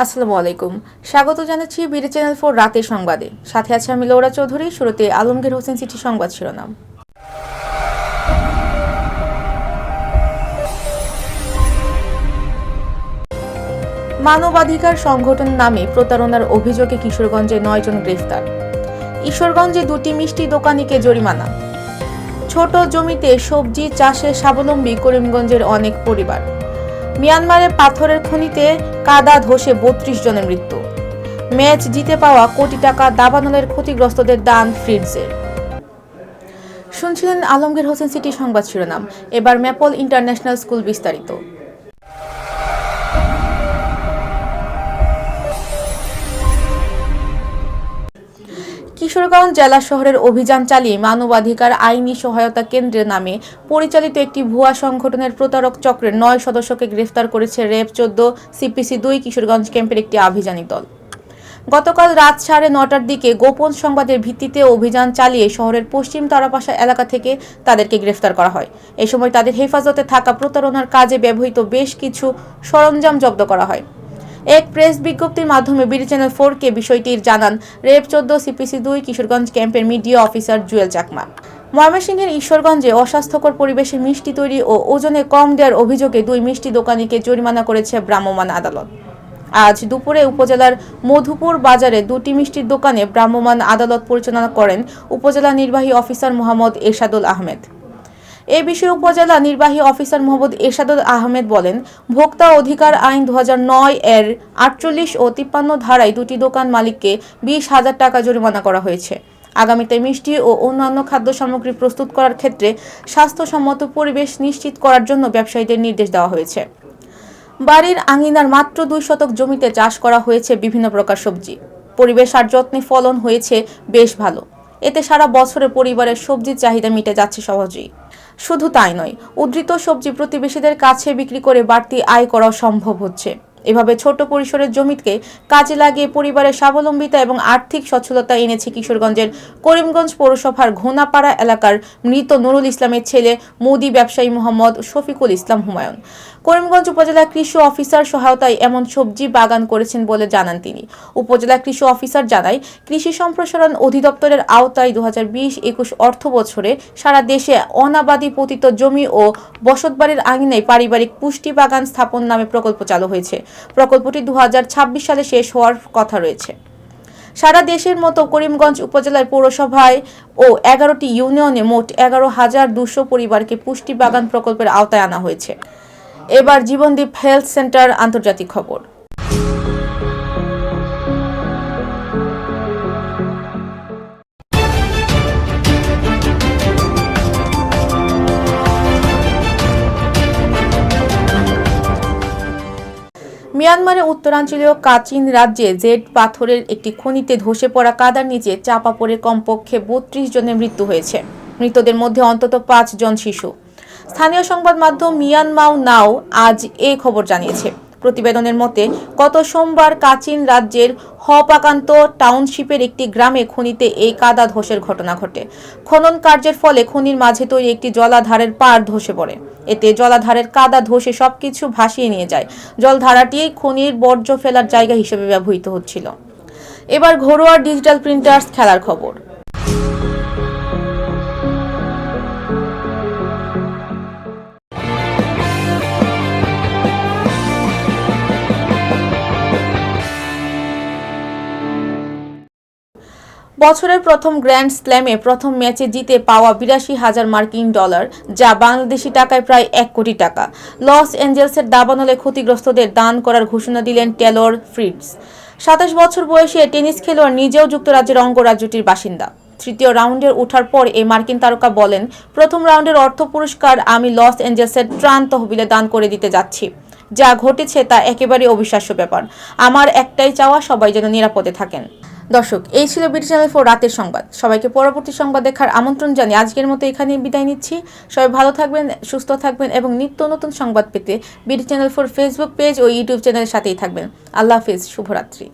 আসসালামু আলাইকুম। স্বাগত জানাচ্ছি বিডি চ্যানেল ফোর রাতের সংবাদে। সাথে আছে আমি লৌরা চৌধুরী, শুরুতে আলমগীর হোসেন সিটি সংবাদ শিরোনাম। মানবাধিকার সংগঠন নামে প্রতারণার অভিযোগে কিশোরগঞ্জে নয়জন গ্রেফতার। ঈশ্বরগঞ্জে দুটি মিষ্টি দোকানিকে জরিমানা? ছোট জমিতে সবজি চাষে স্বাবলম্বী করিমগঞ্জের অনেক পরিবার। মিয়ানমারে পাথরের খনিতে কাদা ধসে বত্রিশ জনের মৃত্যু। ম্যাচ জিতে পাওয়া কোটি টাকা দাবানলের ক্ষতিগ্রস্তদের দান ফ্রিডসের শুনছিলেন আলমগীর হোসেন সিটি সংবাদ শিরোনাম। এবার ম্যাপল ইন্টারন্যাশনাল স্কুল বিস্তারিত। কিশোরগঞ্জ জেলা শহরের অভিযান চালিয়ে মানবাধিকার আইনি সহায়তা কেন্দ্রের নামে পরিচালিত একটি ভুয়া সংগঠনের প্রতারক চক্রের নয় সদস্যকে গ্রেফতার করেছে র্যাব চোদ্দ সিপিসি দুই কিশোরগঞ্জ ক্যাম্পের একটি আভিযানিক দল। গতকাল রাত সাড়ে নটার দিকে গোপন সংবাদের ভিত্তিতে অভিযান চালিয়ে শহরের পশ্চিম তারাপাশা এলাকা থেকে তাদেরকে গ্রেফতার করা হয়। এ সময় তাদের হেফাজতে থাকা প্রতারণার কাজে ব্যবহৃত বেশ কিছু সরঞ্জাম জব্দ করা হয়। এক প্রেস বিজ্ঞপ্তির মাধ্যমে বিডি চ্যানেল ফোরকে বিষয়টির জানান রেপ চোদ্দ সিপিসি দুই কিশোরগঞ্জ ক্যাম্পের মিডিয়া অফিসার জুয়েল চাকমা। ময়মনসিংহের ঈশ্বরগঞ্জে অস্বাস্থ্যকর পরিবেশে মিষ্টি তৈরি ও ওজনে কম দেওয়ার অভিযোগে দুই মিষ্টি দোকানিকে জরিমানা করেছে ভ্রাম্যমাণ আদালত। আজ দুপুরে উপজেলার মধুপুর বাজারে দুটি মিষ্টির দোকানে ভ্রাম্যমাণ আদালত পরিচালনা করেন উপজেলা নির্বাহী অফিসার মোহাম্মদ এরশাদুল আহমেদ। এ বিষয়ে উপজেলা নির্বাহী অফিসার মোহাম্মদ এরশাদুল আহমেদ বলেন, ভোক্তা অধিকার আইন দু হাজার নয় এর আটচল্লিশ ও তিপ্পান্ন ধারায় দুটি দোকান মালিককে বিশ হাজার টাকা জরিমানা করা হয়েছে। আগামীতে মিষ্টি ও অন্যান্য খাদ্য সামগ্রী প্রস্তুত করার ক্ষেত্রে স্বাস্থ্যসম্মত পরিবেশ নিশ্চিত করার জন্য ব্যবসায়ীদের নির্দেশ দেওয়া হয়েছে। বাড়ির আঙিনার মাত্র দুই শতক জমিতে চাষ করা হয়েছে বিভিন্ন প্রকার সবজি। পরিবেশ আর যত্নে ফলন হয়েছে বেশ ভালো। এতে সারা বছরে পরিবারের সবজির চাহিদা মিটে যাচ্ছে সহজেই। শুধু তাই নয় উদ্ধৃত সবজি প্রতিবেশীদের কাছে বিক্রি করে বাড়তি আয় করা সম্ভব হচ্ছে। এভাবে ছোট পরিসরের জমিকে কাজে লাগিয়ে পরিবারের স্বাবলম্বিতা এবং আর্থিক সচ্ছলতা এনেছে কিশোরগঞ্জের করিমগঞ্জ পৌরসভার ঘোনাপাড়া এলাকার মৃত নুরুল ইসলামের ছেলে মুদি ব্যবসায়ী মোহাম্মদ শফিকুল ইসলাম হুমায়ুন। করিমগঞ্জ উপজেলা কৃষি অফিসার সহায়তায় এমন সবজি বাগান করেছেন বলে জানান তিনি। উপজেলা কৃষি অফিসার জানায়, কৃষি সম্প্রসারণ অধিদপ্তরের আওতায় দু হাজার বিশ একুশ অর্থ বছরে সারা দেশে অনাবাদি পতিত জমি ও বসতবাড়ির আঙিনায় পারিবারিক পুষ্টি বাগান স্থাপন নামে প্রকল্প চালু হয়েছে। প্রকল্পটি দুহাজার ছাব্বিশ সালে শেষ হওয়ার কথা রয়েছে। সারা দেশের মতো করিমগঞ্জ উপজেলার পৌরসভায় ও এগারোটি ইউনিয়নে মোট এগারো হাজার দুশো পরিবারকে পুষ্টি বাগান প্রকল্পের আওতায় আনা হয়েছে। এবার জীবনদীপ হেলথ সেন্টার আন্তর্জাতিক খবর। মিয়ানমারের উত্তরাঞ্চলীয় কাচিন রাজ্যে জেড পাথরের একটি খনিতে ধসে পড়া কাদার নিচে চাপা পড়ে কমপক্ষে বত্রিশ জনের মৃত্যু হয়েছে। মৃতদের মধ্যে অন্তত পাঁচ জন শিশু। স্থানীয় সংবাদ মাধ্যম মিয়ানমাও নাও আজ এই খবর জানিয়েছে। প্রতিবেদনের মতে, গত সোমবার কাচিন রাজ্যের হপাকান্ত টাউনশিপের একটি গ্রামে খনিতে এই কাদা ধসের ঘটনা ঘটে। খনন কার্যের ফলে খনির মাঝে তৈরি একটি জলাধারের পাড় ধসে পড়ে। এতে জলাধারের কাদা ধসে সবকিছু ভাসিয়ে নিয়ে যায়। জলধারাটি খনির বর্জ্য ফেলার জায়গা হিসেবে ব্যবহৃত হচ্ছিল। এবার ঘরোয়া ডিজিটাল প্রিন্টার্স খেলার খবর। বছরের প্রথম গ্র্যান্ড স্ল্যামে প্রথম ম্যাচে জিতে পাওয়া বিরাশি হাজার মার্কিন ডলার, যা বাংলাদেশি টাকায় প্রায় এক কোটি টাকা। লস অ্যাঞ্জেলসের দাবানলে ক্ষতিগ্রস্তদের দান করার ঘোষণা দিলেন টেলর ফ্রিডস। সাতাশ বছর বয়সে টেনিস খেলোয়াড় নিজেও যুক্তরাজ্যের অঙ্গরাজ্যটির বাসিন্দা। তৃতীয় রাউন্ডের ওঠার পর এই মার্কিন তারকা বলেন, প্রথম রাউন্ডের অর্থ পুরস্কার আমি লস অ্যাঞ্জেলসের ত্রাণ তহবিলে দান করে দিতে যাচ্ছি। যা ঘটেছে তা একেবারে অবিশ্বাস্য ব্যাপার। আমার একটাই চাওয়া সবাই যেন নিরাপদে থাকেন। দর্শক, এই ছিল বিটি চ্যানেল ফোর রাতের সংবাদ। সবাইকে পরবর্তী সংবাদ দেখার আমন্ত্রণ জানিয়ে আজকের মতো এখানেই বিদায় নিচ্ছি। সবাই ভালো থাকবেন, সুস্থ থাকবেন এবং নিত্য নতুন সংবাদ পেতে BT channel four Facebook page ও ইউটিউব চ্যানেলের সাথেই থাকবেন। আল্লাহ হাফিজ, শুভরাত্রি।